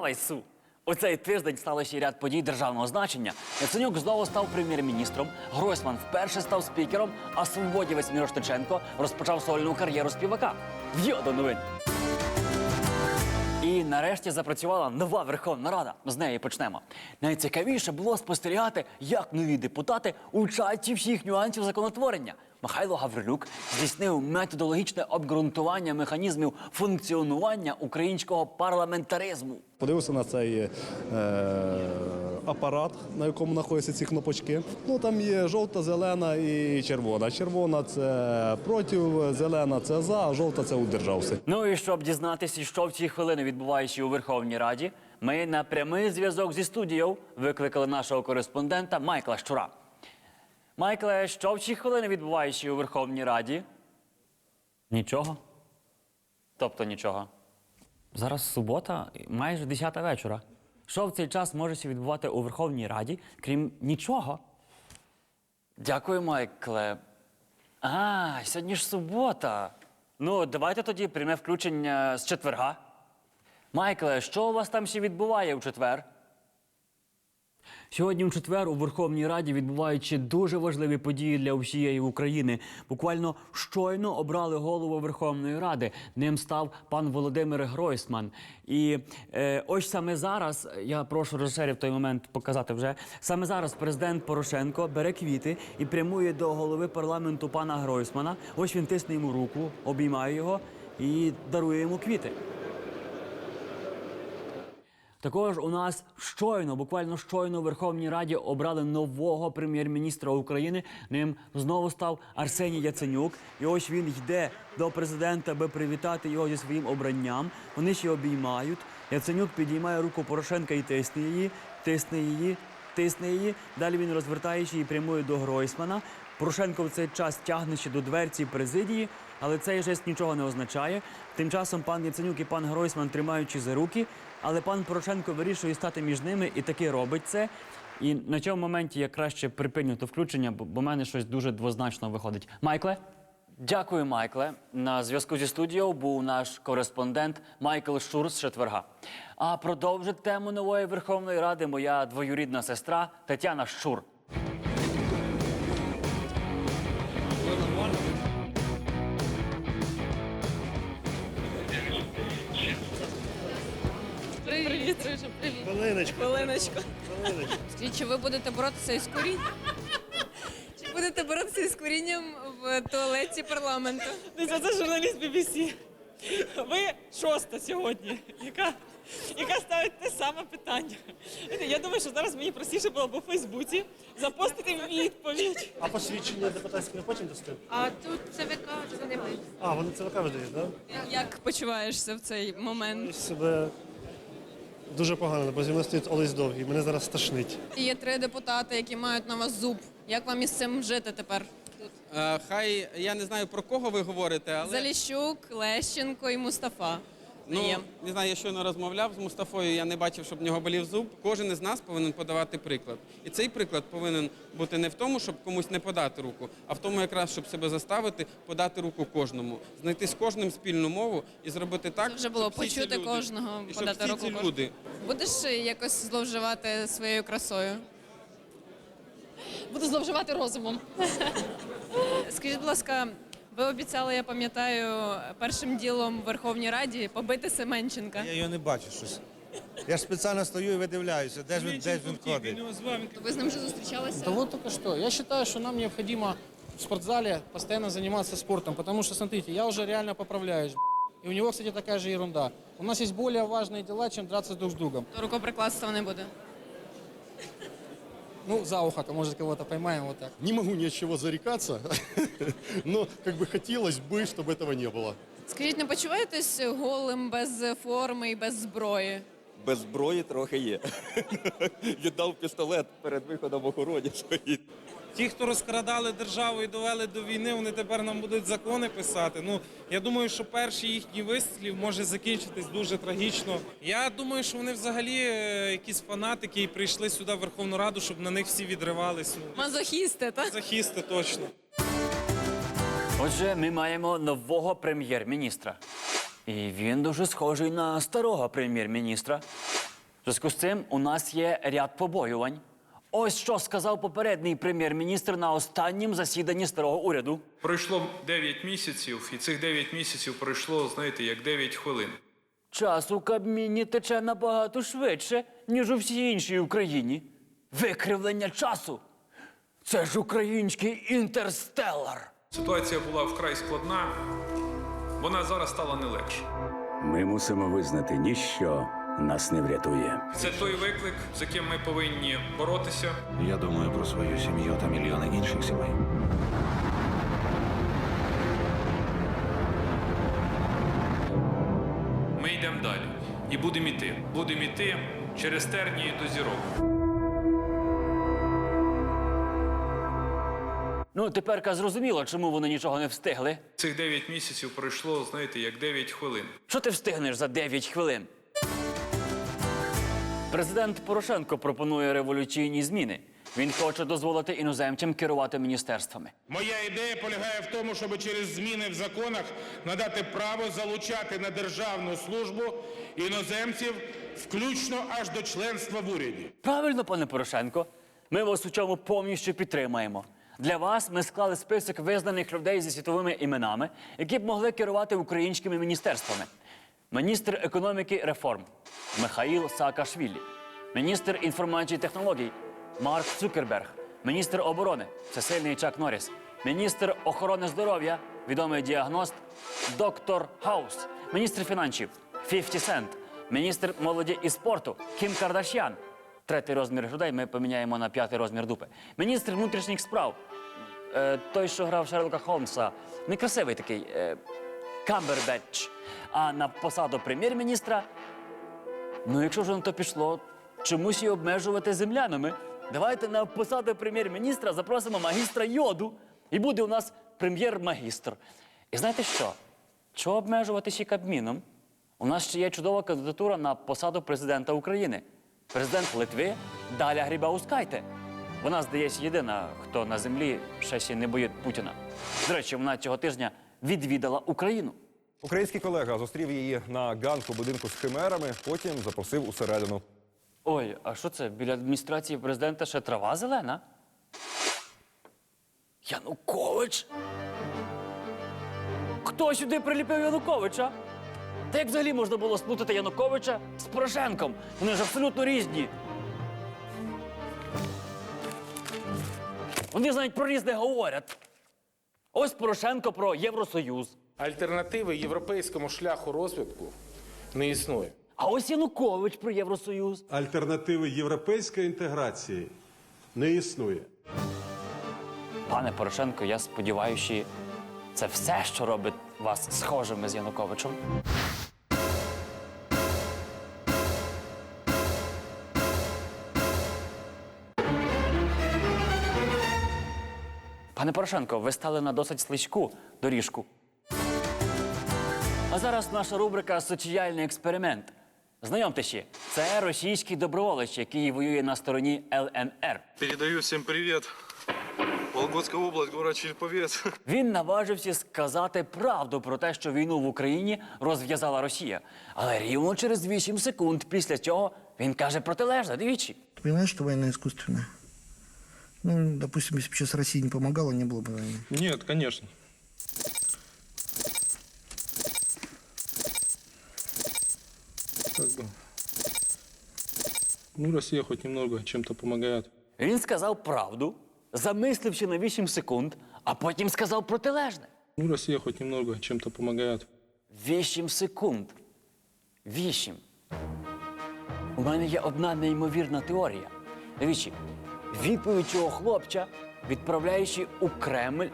Слава Ісу! У цей тиждень стало ще ряд подій державного значення. Яценюк знову став прем'єр-міністром. Гройсман вперше став спікером, а свободівець Міроштиченко розпочав сольну кар'єру співака. В'йо до новин! Нарешті запрацювала нова Верховна Рада. З неї почнемо. Найцікавіше було спостерігати, як нові депутати учаться всіх нюансів законотворення. Михайло Гаврилюк здійснив методологічне обґрунтування механізмів функціонування українського парламентаризму. Подивився на цей е, апарат, на якому знаходяться ці кнопочки. Ну там є жовта, зелена і червона. Червона це проти, зелена це за, а жовта це удержався. Ну і щоб дізнатися, що в ці хвилини відбувається у Верховній Раді, ми на прямий зв'язок зі студією викликали нашого кореспондента Майкла Щура. Майкле, що в ці хвилини відбувається у Верховній Раді? Нічого. Тобто нічого. Зараз субота, майже 10 вечора. Що в цей час може ще відбувати у Верховній Раді, крім нічого? Дякую, Майкле. А, сьогодні ж субота. Ну, давайте тоді пряме включення з четверга. Майкле, що у вас там ще відбуває у четвер? Сьогодні у четвер у Верховній Раді відбуваються дуже важливі події для всієї України. Буквально щойно обрали голову Верховної Ради. Ним став пан Володимир Гройсман. І е, ось саме зараз я прошу режисерів той момент показати вже. Саме зараз президент Порошенко бере квіти і прямує до голови парламенту пана Гройсмана. Ось він тисне йому руку, обіймає його і дарує йому квіти. Також у нас щойно, буквально щойно в Верховній Раді обрали нового прем'єр-міністра України. Ним знову став Арсеній Яценюк. І ось він йде до президента, аби привітати його зі своїм обранням. Вони ще обіймають. Яценюк підіймає руку Порошенка і тисне її, тисне її, тисне її. Далі він розвертаючи і прямує до Гройсмана. Порошенко в цей час тягне ще до дверці президії, але цей жест нічого не означає. Тим часом пан Яценюк і пан Гройсман тримаючи за руки, але пан Порошенко вирішує стати між ними і таки робить це. І на цьому моменті я краще припиню то включення, бо в мене щось дуже двозначно виходить. Майкле? Дякую, Майкле. На зв'язку зі студією був наш кореспондент Майкл Шур з четверга. А продовжить тему нової Верховної Ради моя двоюрідна сестра Тетяна Щур. Привіт. Хвилиночку. Хвилиночку. Скажіть, чи ви будете боротися із курінням? Чи будете боротися із курінням в туалеті парламенту? Дивіться, це журналіст BBC. Ви шоста сьогодні, яка, яка ставить те саме питання. Я думаю, що зараз мені простіше було б у Фейсбуці запостити відповідь. А посвідчення депутатське не потім дасте? А тут ЦВК вже не буде. А, вони ЦВК видають, так? Як почуваєшся в цей момент? Я себе дуже погано, бо зі мною стоїть Олесь Довгий, мене зараз страшнить. Є три депутати, які мають на вас зуб. Як вам із цим жити тепер? Тут Е, Хай я не знаю про кого ви говорите, але Заліщук, Лещенко і Мустафа. Ну, Є. не знаю, я щойно розмовляв з Мустафою. Я не бачив, щоб в нього болів зуб. Кожен із нас повинен подавати приклад. І цей приклад повинен бути не в тому, щоб комусь не подати руку, а в тому, якраз щоб себе заставити подати руку кожному, знайти з кожним спільну мову і зробити так, Це вже було щоб всі ці почути люди- кожного, і щоб подати всі руку ці кожному. люди Будеш якось зловживати своєю красою? Буду зловживати розумом. Скажіть, будь ласка, ви обіцяли, я пам'ятаю, першим ділом в Верховній Раді побити Семенченка. Я його не бачу щось. Я ж спеціально стою і видивляюся, де ж він, де ж він ходить. Ви з ним вже зустрічалися? Да вот только что. Я считаю, что нам необходимо в спортзале постоянно заниматься спортом, потому что, смотрите, я уже реально поправляюсь. И у него, кстати, такая же ерунда. У нас есть более важные дела, чем драться друг с другом. То рукоприкладства не буде. Ну, за ухо, может, кого-то поймаем вот так. Не могу ни от чего зарекаться, но как бы хотелось бы, чтобы этого не было. Скажіть, не почуваєтесь голим без форми і без зброї? Без зброї трохи є. Віддав пістолет перед виходом охороні своїй. Ті, хто розкрадали державу і довели до війни, вони тепер нам будуть закони писати. Ну я думаю, що перший їхній вистріл може закінчитись дуже трагічно. Я думаю, що вони взагалі е, якісь фанатики і прийшли сюди в Верховну Раду, щоб на них всі відривались. Ну, Мазохісти, так? захисти точно. Отже, ми маємо нового прем'єр-міністра. І він дуже схожий на старого прем'єр-міністра. зв'язку з цим у нас є ряд побоювань. Ось що сказав попередній прем'єр-міністр на останнім засіданні старого уряду. Пройшло 9 місяців, і цих 9 місяців пройшло, знаєте, як 9 хвилин. Час у Кабміні тече набагато швидше, ніж у всій іншій Україні. Викривлення часу. Це ж український інтерстеллар. Ситуація була вкрай складна, вона зараз стала не легше. Ми мусимо визнати, ніщо нас не врятує. Це той виклик, з яким ми повинні боротися. Я думаю про свою сім'ю та мільйони інших сімей. Ми йдемо далі і будемо йти. Будемо йти через тернії до зірок. Ну, тепер зрозуміло, чому вони нічого не встигли. Цих 9 місяців пройшло, знаєте, як 9 хвилин. Що ти встигнеш за 9 хвилин? Президент Порошенко пропонує революційні зміни. Він хоче дозволити іноземцям керувати міністерствами. Моя ідея полягає в тому, щоб через зміни в законах надати право залучати на державну службу іноземців, включно аж до членства в уряді. Правильно, пане Порошенко. Ми вас у чому повністю підтримаємо. Для вас ми склали список визнаних людей зі світовими іменами, які б могли керувати українськими міністерствами. Міністр економіки реформ Михаїл Саакашвілі, міністр інформації і технологій Марк Цукерберг, міністр оборони Цесильний Чак Норріс, міністр охорони здоров'я, відомий діагност доктор Хаус, міністр фінансів 50 Сент, міністр молоді і спорту Кім Кардашян. Третій розмір грудей ми поміняємо на п'ятий розмір дупи. Міністр внутрішніх справ. Е, той, що грав Шерлока Холмса. Некрасивий такий. Камбербетч. А на посаду прем'єр-міністра. Ну, якщо вже на то пішло, чомусь її обмежувати землянами. Давайте на посаду прем'єр-міністра запросимо магістра йоду. І буде у нас прем'єр-магістр. І знаєте що? Чого обмежуватися Кабміном? У нас ще є чудова кандидатура на посаду президента України. Президент Литви Даля Грібаускайте. Вона, здається, єдина, хто на землі ще не боїть Путіна. До речі, вона цього тижня відвідала Україну. Український колега зустрів її на ганку будинку з химерами, потім запросив усередину. Ой, а що це? Біля адміністрації президента ще трава зелена? Янукович? Хто сюди приліпив Януковича? Та як взагалі можна було сплутати Януковича з Порошенком? Вони ж абсолютно різні. Вони ж навіть про різне говорять. Ось Порошенко про Євросоюз. Альтернативи європейському шляху розвитку не існує. А ось Янукович про Євросоюз. Альтернативи європейської інтеграції не існує. Пане Порошенко, я сподіваюся, це все, що робить вас схожими з Януковичем. Пане Порошенко, ви стали на досить слизьку доріжку. А зараз наша рубрика Соціальний експеримент. Знайомтеся, це російський доброволець, який воює на стороні ЛНР. Передаю всім привіт. Вологодська область, город Череповець. Він наважився сказати правду про те, що війну в Україні розв'язала Росія. Але рівно через 8 секунд після цього він каже протилежне. Дивіться. Ты понимаешь, что война искусственная? Ну, допустим, если бы сейчас Россия не помогала, не было бы войны. Ні, звісно. Ну, Россия хоть немного чем-то помогает. Він сказав правду, замисливши на 8 секунд, а потім сказав протилежне. Ну, Россия хоть немного чем-то помогает. 8 секунд. 8. У мене є одна неймовірна теорія. Дивіться, Відповідь цього хлопця, відправляючи у Кремль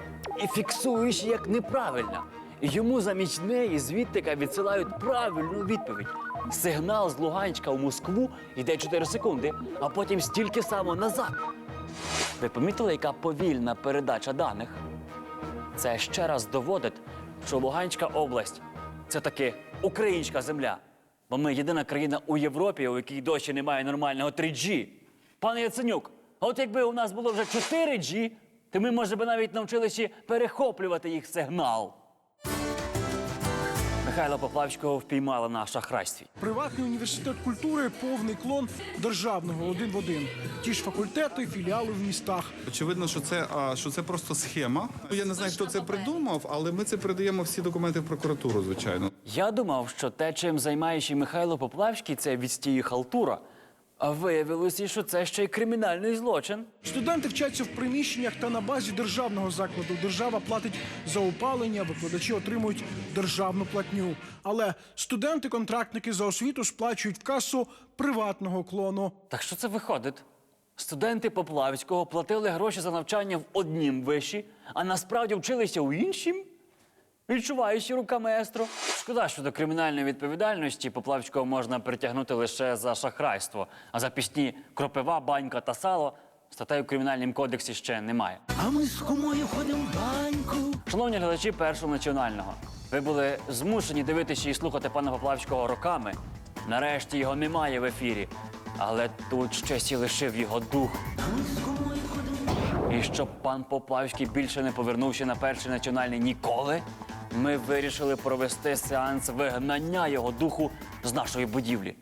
і фіксуючи як неправильна. І йому замість неї звідтика відсилають правильну відповідь. Сигнал з Луганська в Москву йде 4 секунди, а потім стільки само назад. Ви помітили, яка повільна передача даних? Це ще раз доводить, що Луганська область це таки українська земля. Бо ми єдина країна у Європі, у якій досі немає нормального 3G. Пане Яценюк, а от якби у нас було вже 4G, то ми, може би, навіть навчилися перехоплювати їх сигнал. Михайла Поплавського впіймали на шахрайстві. Приватний університет культури повний клон державного один в один. Ті ж факультети, філіали в містах. Очевидно, що це а, що це просто схема. Я не знаю, хто це придумав, але ми це передаємо всі документи в прокуратуру, звичайно. Я думав, що те, чим займаючий Михайло Поплавський, це відстій і халтура. А виявилося, що це ще й кримінальний злочин. Студенти вчаться в приміщеннях та на базі державного закладу. Держава платить за опалення, викладачі отримують державну платню. Але студенти-контрактники за освіту сплачують в касу приватного клону. Так що це виходить? Студенти Поплавського платили гроші за навчання в однім виші, а насправді вчилися у іншім? Відчуваючи рука маестро. Шкода, що до кримінальної відповідальності Поплавського можна притягнути лише за шахрайство, а за пісні Кропива, банька та сало статей у кримінальному кодексі ще немає. А ми з кумою ходимо в баньку. Шановні глядачі першого національного, ви були змушені дивитися і слухати пана Поплавського роками. Нарешті його немає в ефірі, але тут щось і лишив його дух. І щоб пан Поплавський більше не повернувся на перший національний ніколи, ми вирішили провести сеанс вигнання його духу з нашої будівлі.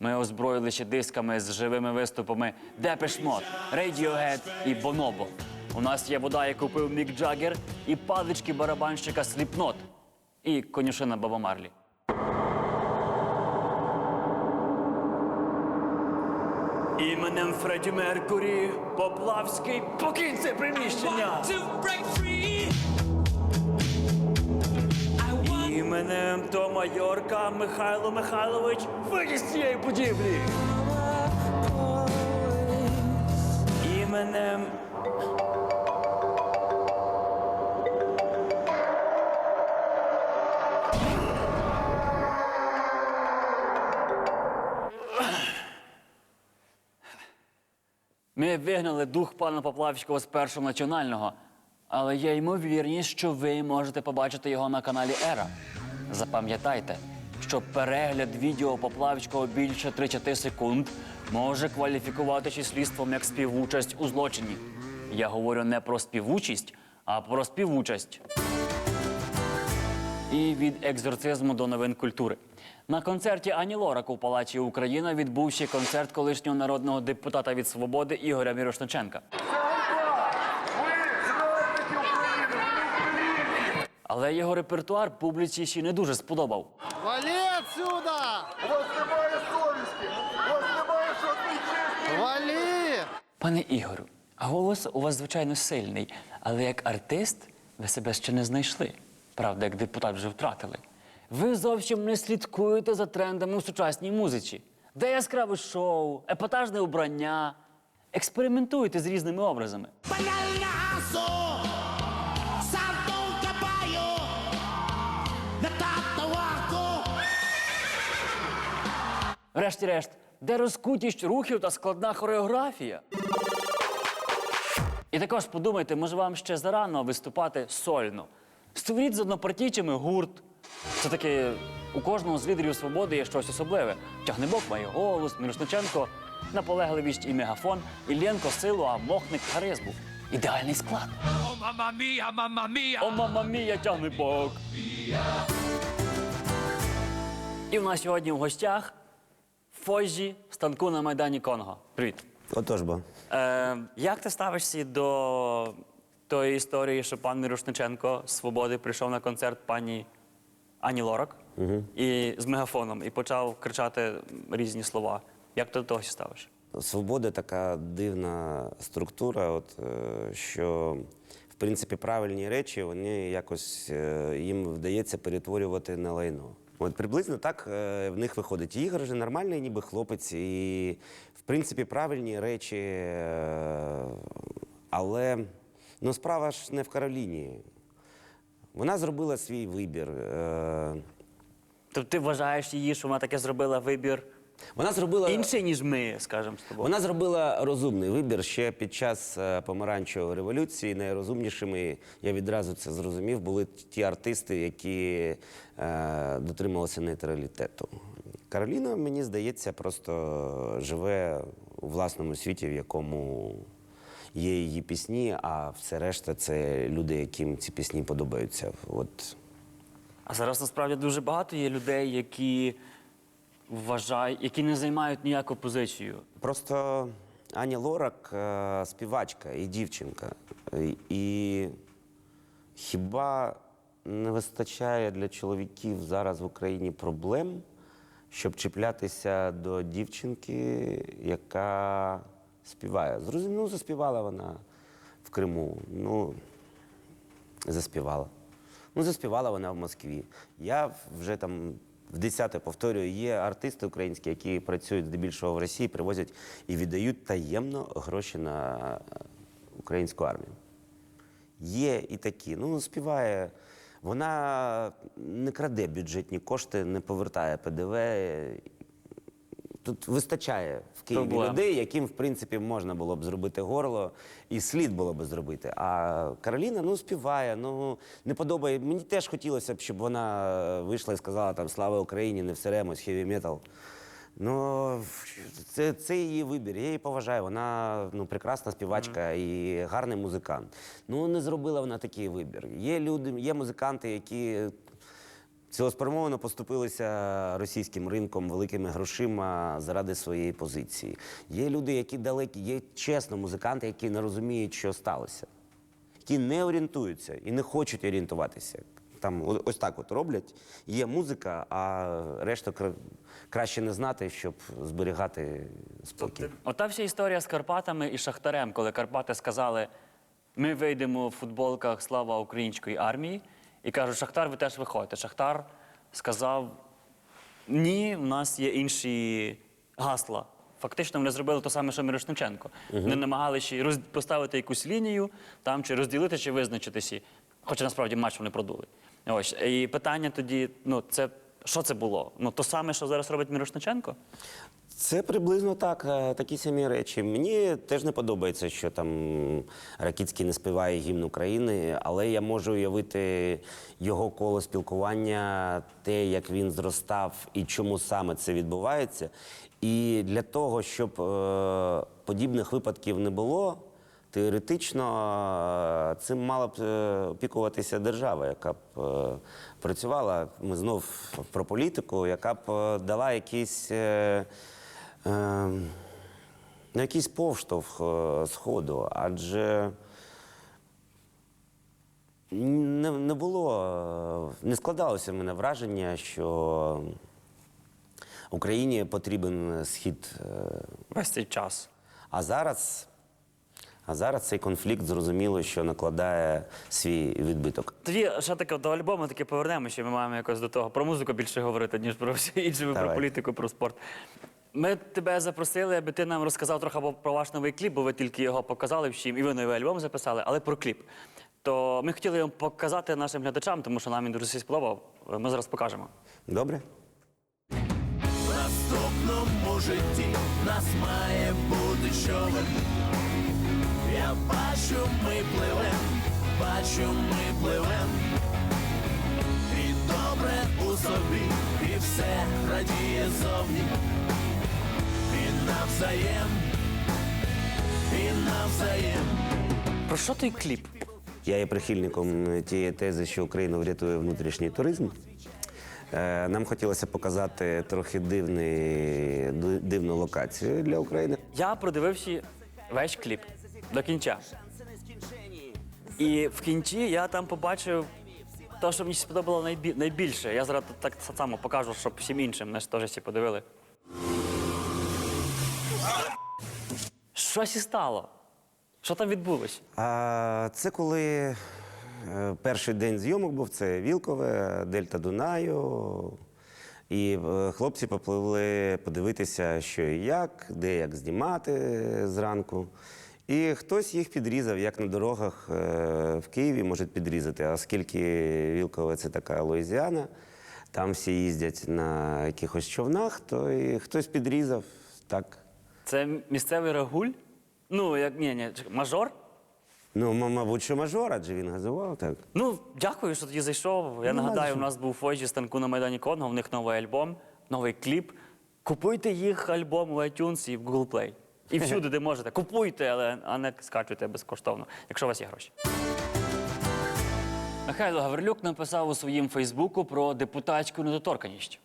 Ми озброїли ще дисками з живими виступами Depeche Mode, Radiohead і Bonobo. У нас є вода, яку купив Мік Джаггер, і палички барабанщика Slipknot, і конюшина Баба Марлі. Іменем Фредді Меркурі Поплавський покинь це приміщення. Іменем Тома Йорка Михайло Михайлович вийди з цієї будівлі. Іменем Ми вигнали дух пана Поплавського з першого національного, але є ймовірність, що ви можете побачити його на каналі Ера. Запам'ятайте, що перегляд відео Поплавського більше 30 секунд може кваліфікуватися слідством як співучасть у злочині. Я говорю не про співучість, а про співучасть. І від екзорцизму до новин культури. На концерті Ані Лорак у Палаці Україна відбувся концерт колишнього народного депутата від свободи Ігоря Мірошниченка. Але його репертуар публіці ще не дуже сподобав. Вали отсюда! Вали! Пане Ігорю, голос у вас звичайно сильний, але як артист ви себе ще не знайшли. Правда, як депутат вже втратили. Ви зовсім не слідкуєте за трендами у сучасній музиці. Де яскраве шоу, епатажне убрання. Експериментуйте з різними образами. Врешті-решт, де розкутість рухів та складна хореографія. І також подумайте, може вам ще зарано виступати сольно. Створіть з однопартійцями гурт. Це таки у кожного з лідерів свободи є щось особливе. Тягнебок має голос, Мірошниченко наполегливість і мегафон, Іллєнко силу, а Мохник харизму. Ідеальний склад. О, мама мія, мама мія! О, мама мія, тягнебок! І в нас сьогодні в гостях Фозі станку на Майдані Конго. Привіт. Отож бо. Е, як ти ставишся до тої історії, що пан Мірошниченко з свободи прийшов на концерт пані Ані Лорак і з мегафоном і почав кричати різні слова. Як ти до того ставиш? Свобода така дивна структура, от, е, що в принципі правильні речі вони якось е, їм вдається перетворювати на лайно. От приблизно так е, в них виходить. Ігор же нормальний, ніби хлопець, і в принципі правильні речі, е, але ну, справа ж не в Кароліні. Вона зробила свій вибір. е, Тобто ти вважаєш її, що вона таке зробила вибір Вона зробила інший, ніж ми, скажемо з тобою. Вона зробила розумний вибір ще під час е, помаранчевої революції. Найрозумнішими, я відразу це зрозумів, були ті артисти, які е, дотримувалися нейтралітету. Кароліна, мені здається, просто живе у власному світі, в якому є її пісні, а все решта це люди, яким ці пісні подобаються. От А зараз насправді дуже багато є людей, які вважають, які не займають ніяку позицію. Просто Аня Лорак е, співачка і дівчинка. І хіба не вистачає для чоловіків зараз в Україні проблем, щоб чіплятися до дівчинки, яка співає? Зрозуміло, ну, заспівала вона в Криму. Ну, заспівала. Ну, заспівала вона в Москві. Я вже там в десяте повторюю, є артисти українські, які працюють здебільшого в Росії, привозять і віддають таємно гроші на українську армію. Є і такі. Ну, співає. Вона не краде бюджетні кошти, не повертає ПДВ. Тут вистачає в Києві Проблем. людей, яким, в принципі, можна було б зробити горло, і слід було б зробити. А Кароліна ну, співає, ну не подобає. Мені теж хотілося б, щоб вона вийшла і сказала там Слава Україні, не всеремось, хеві метал. Ну, це, це її вибір. Я її поважаю. Вона ну, прекрасна співачка і гарний музикант. Ну, не зробила вона такий вибір. Є люди, є музиканти, які цілеспрямовано поступилися російським ринком великими грошима заради своєї позиції. Є люди, які далекі, є чесно музиканти, які не розуміють, що сталося, які не орієнтуються і не хочуть орієнтуватися. Там ось так от роблять. Є музика, а решту кра- краще не знати, щоб зберігати спокій. Ота вся історія з Карпатами і Шахтарем, коли Карпати сказали, ми вийдемо в футболках Слава української армії, і кажуть, Шахтар, ви теж виходите. Шахтар сказав: ні, в нас є інші гасла. Фактично вони зробили те саме, що Мірошниченко. Вони намагалися роз... поставити якусь лінію там, чи розділити, чи визначитися. Хоча насправді матч вони продули. Ось. І питання тоді: ну, це що це було? Ну, то саме, що зараз робить Мірошниченко? Це приблизно так, е, такі самі речі. Мені теж не подобається, що там Ракіцький не співає гімн України, але я можу уявити його коло спілкування, те, як він зростав і чому саме це відбувається. І для того, щоб е, подібних випадків не було, теоретично е, цим мала б е, опікуватися держава, яка б е, працювала. Ми знов про політику, яка б дала якісь. е, е, ну, якийсь повштовх сходу, адже не, не було, не складалося в мене враження, що Україні потрібен схід. Весь цей час. А зараз, а зараз цей конфлікт зрозуміло, що накладає свій відбиток. Тоді ще таке до альбому таки повернемося. Ми маємо якось до того про музику більше говорити, ніж про все інше, про політику, про спорт. Ми тебе запросили, аби ти нам розказав трохи про ваш новий кліп, бо ви тільки його показали всім, і ви новий альбом записали, але про кліп. То ми хотіли його показати нашим глядачам, тому що нам він дуже всі сподобав. Ми зараз покажемо. Добре? В наступному житті нас має бути човен. Я бачу, ми пливем, бачу, ми пливем. І добре у собі, і все радіє зовні. І навзаєм, і навзаєм. Про що той кліп? Я є прихильником тієї тези, що Україна врятує внутрішній туризм. Е, Нам хотілося показати трохи дивний, дивну локацію для України. Я продивився весь кліп до кінця. І в кінці я там побачив те, що мені сподобало найбі- найбільше. Я зараз так само покажу, щоб всім іншим нас теж всі подивили. Щось і стало. Що там відбулося? Це коли е, перший день зйомок був, це Вілкове, Дельта Дунаю. І е, хлопці попливли подивитися, що і як, де як знімати зранку. І хтось їх підрізав, як на дорогах е, в Києві можуть підрізати. А оскільки Вілкове це така Луїзіана, там всі їздять на якихось човнах, то і хтось підрізав так. Це місцевий рагуль? Ну, як ні, ні, чекай, мажор? Ну, мабуть, що мажор, адже він газував так. Ну, дякую, що тоді зайшов. Я Ну, нагадаю, у нас був Фойджі станку на Майдані Конго, в них новий альбом, новий кліп. Купуйте їх альбом в iTunes і в Google Play. І всюди, де можете. Купуйте, але а не скачуйте безкоштовно, якщо у вас є гроші. Михайло Гаврилюк написав у своїм Фейсбуку про депутатську недоторканність.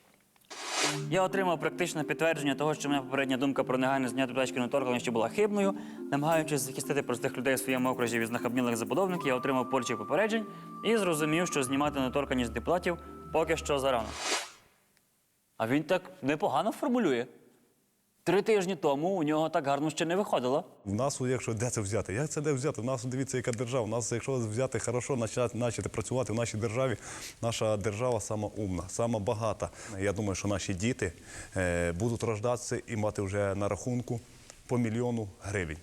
Я отримав практичне підтвердження того, що моя попередня думка про негайне зняття депутатської недоторканності була хибною. Намагаючись захистити простих людей в своєму окрузі від знахабнілих забудовників, я отримав порчі попереджень і зрозумів, що знімати недоторканність депутатів поки що зарано. А він так непогано формулює. Три тижні тому у нього так гарно ще не виходило. В нас, якщо де це взяти? Як це де взяти? У нас дивіться, яка держава. У нас, якщо взяти хорошо, почати, почати працювати в нашій державі, наша держава сама умна, сама багата. Я думаю, що наші діти е, будуть рождатися і мати вже на рахунку по мільйону гривень.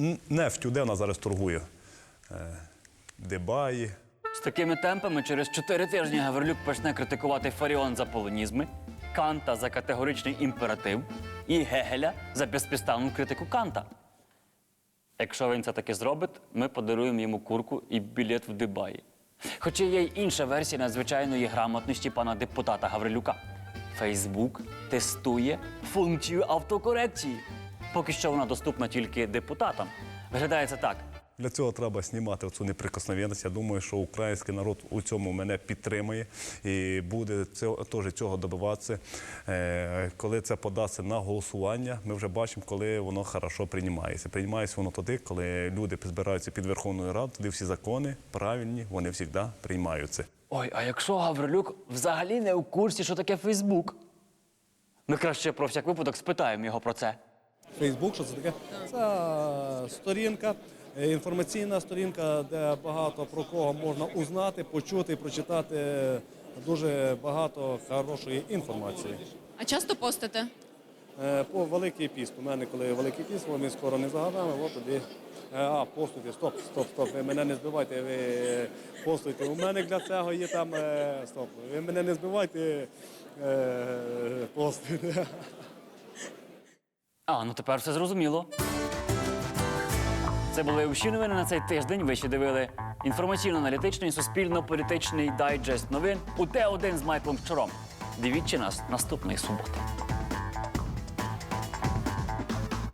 Н- Нефтю, де вона зараз торгує? Е, Дебаї. З такими темпами через чотири тижні Гаврилюк почне критикувати Фаріон за полонізми, Канта за категоричний імператив і Гегеля за безпідставну критику Канта. Якщо він це таки зробить, ми подаруємо йому курку і білет в Дубаї. Хоча є й інша версія надзвичайної грамотності пана депутата Гаврилюка. Фейсбук тестує функцію автокорекції. Поки що вона доступна тільки депутатам. Виглядає це так. Для цього треба знімати цю неприкосновенність. Я думаю, що український народ у цьому мене підтримує і буде цього, теж цього добиватися. Е, коли це подасться на голосування, ми вже бачимо, коли воно хорошо приймається. Приймається воно тоді, коли люди збираються під Верховною Радою, тоді всі закони правильні, вони завжди приймаються. Ой, а якщо Гаврилюк взагалі не у курсі, що таке Фейсбук? Ми краще про всяк випадок спитаємо його про це. Фейсбук, що це таке? Це сторінка, інформаційна сторінка, де багато про кого можна узнати, почути, прочитати дуже багато хорошої інформації. А часто постите? Е, По Великий піст. У мене, коли Великий піст, ми скоро не загадаємо, от тоді. е, А, постуйте, стоп, стоп, стоп. Ви мене не збивайте, ви постуйте. У мене для цього є там. е, Стоп. Ви мене не збивайте, е, постуйте. А, ну тепер все зрозуміло. Це були усі новини на цей тиждень. Ви ще дивили інформаційно-аналітичний суспільно-політичний дайджест новин у Т1 з Майклом Вчором. Дивіться нас наступної суботи.